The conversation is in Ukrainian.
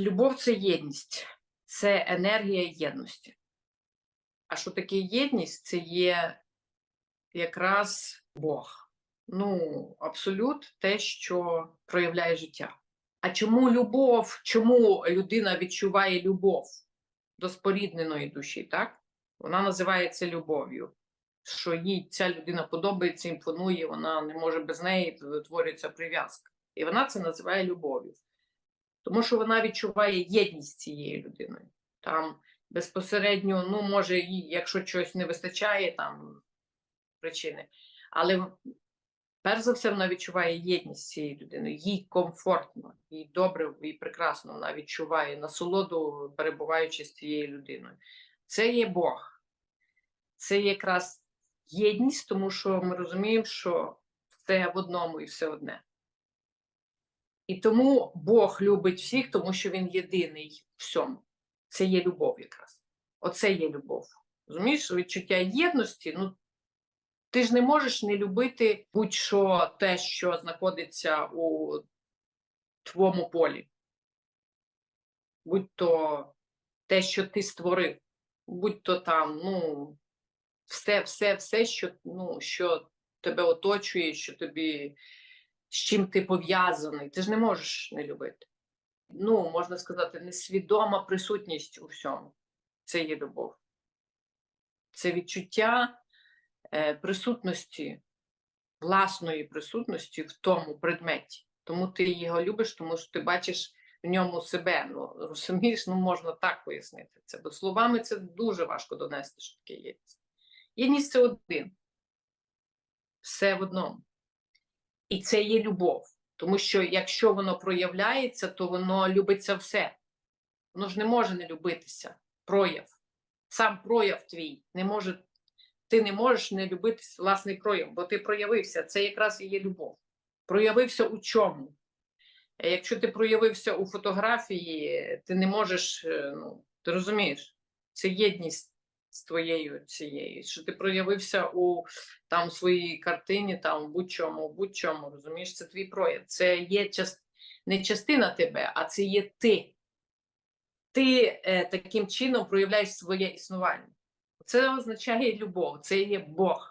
Любов це єдність, це енергія єдності. А що таке єдність? Це є якраз Бог. Ну, абсолют те, що проявляє життя. А чому любов? Чому людина відчуває любов до спорідненої душі, так? Вона називається любов'ю. Що їй ця людина подобається, імпонує, вона не може без неї, творюється прив'язка. І вона це називає любов'ю. Тому що вона відчуває єдність цією людиною. Там безпосередньо, ну, може, якщо чогось не вистачає, там причини. Але перш за все, вона відчуває єдність з цією людиною, їй комфортно, їй добре і прекрасно вона відчуває насолоду, перебуваючи з цією людиною. Це є Бог. Це якраз єдність, тому що ми розуміємо, що все в одному і все одне. І тому Бог любить всіх, тому що Він єдиний в всьому. Це є любов якраз. Оце є любов. Розумієш, відчуття єдності, ну ти ж не можеш не любити будь-що те, що знаходиться у твоєму полі. Будь-то те, що ти створив, будь-то там, ну, все, все, все, що, ну, що тебе оточує, що тобі з чим ти пов'язаний, ти ж не можеш не любити. Ну, можна сказати, несвідома присутність у всьому. Це є любов. Це відчуття е, присутності, власної присутності в тому предметі. Тому ти його любиш, тому що ти бачиш в ньому себе. Ну, розумієш, ну можна так пояснити це. Бо словами це дуже важко донести, що таке єдність. Єдність це один. Все в одному. І це є любов. Тому що якщо воно проявляється, то воно любиться все. Воно ж не може не любитися. Прояв. Сам прояв твій не може, ти не можеш не любити власний прояв, бо ти проявився. Це якраз і є любов. Проявився у чому? Е, Якщо ти проявився у фотографії, ти не можеш, е, ну, ти розумієш, це єдність з твоєю цією, що ти проявився у там своїй картині, там будь-чому, будь-чому, розумієш, це твій прояв. Це є част... не частина тебе, а це є ти. Ти е, таким чином проявляєш своє існування. Це означає любов, це є Бог.